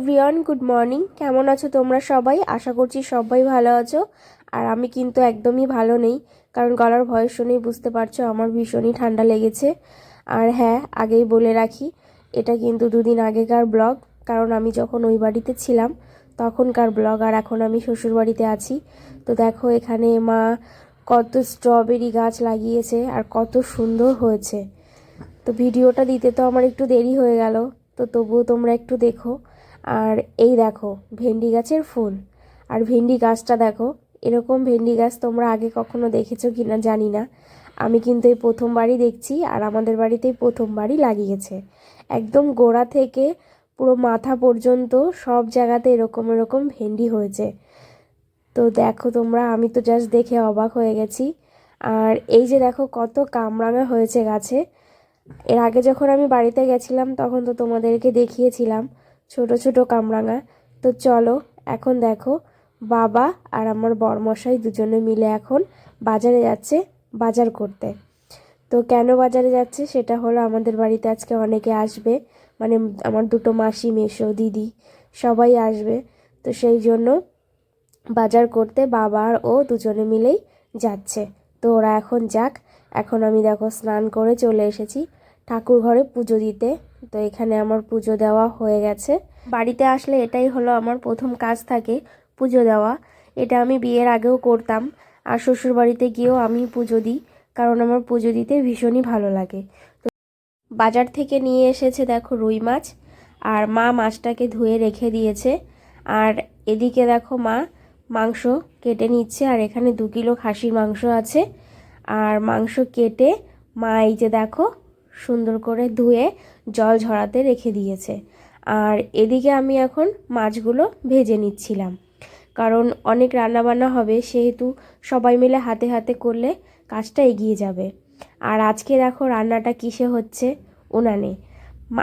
Everyone, good morning. কেমন আছো তোমরা সবাই? আশা করছি সবাই ভালো আছো। আর আমি কিন্তু একদমই ভালো নেই, কারণ গলার ভয়েস শুনেই বুঝতে পারছ আমার ভীষণই ঠান্ডা লেগেছে। আর হ্যাঁ আগেই বলে রাখি, এটা কিন্তু দুদিন আগেকার ব্লগ, কারণ আমি যখন ওই বাড়িতে ছিলাম, তখনকার ব্লগ, আর এখন আমি শ্বশুর বাড়িতে আছি। তো দেখো, এখানে মা কত স্ট্রবেরি গাছ লাগিয়েছে, আর কত সুন্দর হয়েছে। তো ভিডিওটা দিতে তো আমার একটু দেরি হয়ে গেল, তো তবুও তোমরা একটু দেখো। আর এই দেখো, ভেন্ডি গাছের ফুল। আর ভেন্ডি গাছটা দেখো, এরকম ভেন্ডি গাছ তোমরা আগে কখনো দেখেছ কি না জানি না। আমি কিন্তু এই প্রথমবারই দেখছি আর আমাদের বাড়িতেই প্রথমবারই লাগিয়েছে। একদম গোড়া থেকে পুরো মাথা পর্যন্ত সব জায়গাতে এরকম এরকম ভেন্ডি হয়েছে। তো দেখো তোমরা, আমি তো জাস্ট দেখে অবাক হয়ে গেছি। আর এই যে দেখো কত কামরাঙা হয়েছে গাছে। এর আগে যখন আমি বাড়িতে গেছিলাম তখন তো তোমাদেরকে দেখিয়েছিলাম। ছোট ছোট কামরাঙা। তো চলো, এখন দেখো, বাবা আর আমার বরমশাই দুজনে মিলে এখন বাজারে যাচ্ছে বাজার করতে। তো কেন বাজারে যাচ্ছে সেটা হলো আমাদের বাড়িতে আজকে অনেকে আসবে। মানে আমার দুটো মাসি মেশো দিদি সবাই আসবে। তো সেই জন্য বাজার করতে বাবা আর ও দুজনে মিলেই যাচ্ছে। তো ওরা এখন যাক, এখন আমি দেখো স্নান করে চলে এসেছি ঠাকুর ঘরে পুজো দিতে। তো এখানে আমার পুজো দেওয়া হয়ে গেছে। বাড়িতে আসলে এটাই হলো আমার প্রথম কাজ থাকে, পুজো দেওয়া। এটা আমি বিয়ের আগেও করতাম আর শ্বশুর বাড়িতে গিয়েও আমি পুজো দিই, কারণ আমার পুজো দিতে ভীষণই ভালো লাগে। তো বাজার থেকে নিয়ে এসেছে দেখো রুই মাছ, আর মা মাছটাকে ধুয়ে রেখে দিয়েছে। আর এদিকে দেখো মা মাংস কেটে নিচ্ছে, আর এখানে দু কিলো খাসির মাংস আছে। আর মাংস কেটে মা এই যে দেখো সুন্দর করে ধুয়ে জল ঝরাতে রেখে দিয়েছে। আর এদিকে আমি এখন মাছগুলো ভেজে নিচ্ছিলাম। কারণ অনেক রান্নাবান্না হবে, সেহেতু সবাই মিলে হাতে হাতে করলে কাজটা এগিয়ে যাবে। আর আজকে দেখো রান্নাটা কিসে হচ্ছে? উনানে।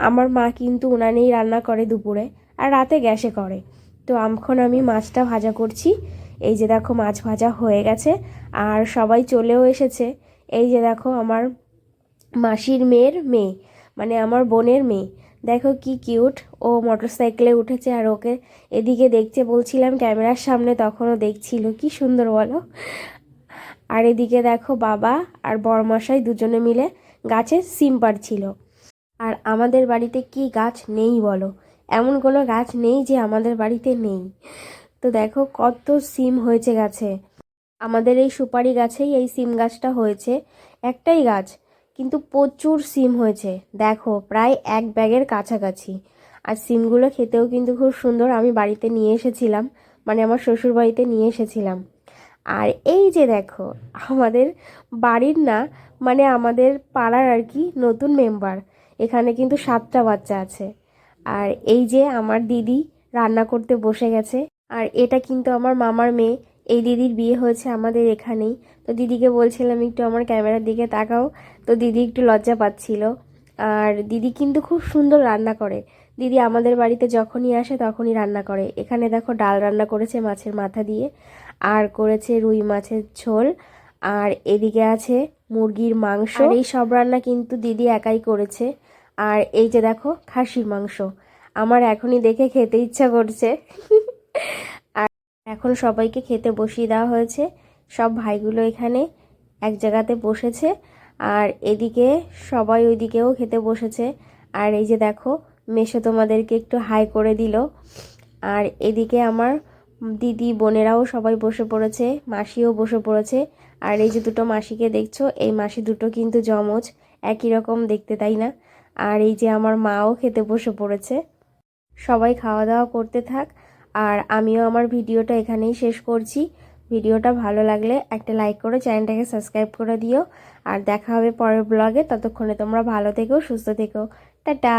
আমার মা কিন্তু উনানেই রান্না করে দুপুরে, আর রাতে গ্যাসে করে। তো এখন আমি মাছটা ভাজা করছি। এই যে দেখো মাছ ভাজা হয়ে গেছে, আর সবাই চলেও এসেছে। এই যে দেখো আমার মাসির মেয়ের মেয়ে মানে আমার বোনের মেয়ে। দেখো কি কিউট ও মোটর সাইকেলে উঠেছে আর ওকে এদিকে দেখছে, বলছিলাম ক্যামেরার সামনে, তখনও দেখছিল। কি সুন্দর বলো। আর এদিকে দেখো বাবা আর বড়মশাই দুজনে মিলে গাছে সিম পাড়ছিল আর আমাদের বাড়িতে কি গাছ নেই বলো। এমন কোনো গাছ নেই যে আমাদের বাড়িতে নেই। তো দেখো কত সিম হয়েছে গাছে। আমাদের এই সুপারি গাছেই এই সিম গাছটা হয়েছে। একটাই গাছ। কিন্তু প্রচুর সিম হয়েছে। দেখো, প্রায় এক ব্যাগের কাছাকাছি। আর সিমগুলো খেতেও কিন্তু খুব সুন্দর। আমি বাড়িতে নিয়ে এসেছিলাম। মানে আমার শ্বশুর বাড়িতে নিয়ে এসেছিলাম। আর এই যে দেখো, আমাদের বাড়ির না মানে আমাদের পাড়ার আর কি নতুন মেম্বার এখানে কিন্তু সাতটা বাচ্চা আছে। আর এই যে আমার দিদি রান্না করতে বসে গেছে। আর এটা কিন্তু আমার মামার মেয়ে। এই দিদির বিয়ে হয়েছে আমাদের এখানেই। তো দিদিকে বলছিলাম একটু আমার ক্যামেরার দিকে তাকাও। তো দিদি একটু লজ্জা পাচ্ছিল। আর দিদি কিন্তু খুব সুন্দর রান্না করে। দিদি আমাদের বাড়িতে যখনই আসে তখনই রান্না করে। এখানে দেখো ডাল রান্না করেছে মাছের মাথা দিয়ে। আর করেছে রুই মাছের ঝোল। আর এদিকে আছে মুরগির মাংস। এই সব রান্না কিন্তু দিদি একাই করেছে। আর এই যে দেখো খাসির মাংস। আমার এখনই দেখে খেতে ইচ্ছা করছে। এখন সবাইকে খেতে বসিয়ে দেওয়া হয়েছে। সব ভাইগুলো এখানে এক জায়গাতে বসেছে। আর এদিকে সবাই ওইদিকেও খেতে বসেছে। আর এই যে দেখো মেশো তোমাদেরকে একটু হাই করে দিল। আর এদিকে আমার দিদি, বোনেরাও সবাই বসে পড়েছে, মাসিও বসে পড়েছে। আর এই যে দুটো মাসিকে দেখছ, এই মাসি দুটো কিন্তু জমজ একই রকম দেখতে, তাই না? আর এই যে আমার মাও খেতে বসে পড়েছে। সবাই খাওয়া দাওয়া করতে থাক। আর আমিও আমার ভিডিওটা এখানেই শেষ করছি। ভিডিওটা ভালো লাগলে একটা লাইক করে চ্যানেলটাকে সাবস্ক্রাইব করে দিও। আর দেখা হবে পরের ব্লগে। ততক্ষণে তোমরা ভালো থেকো, সুস্থ থেকো। টাটা!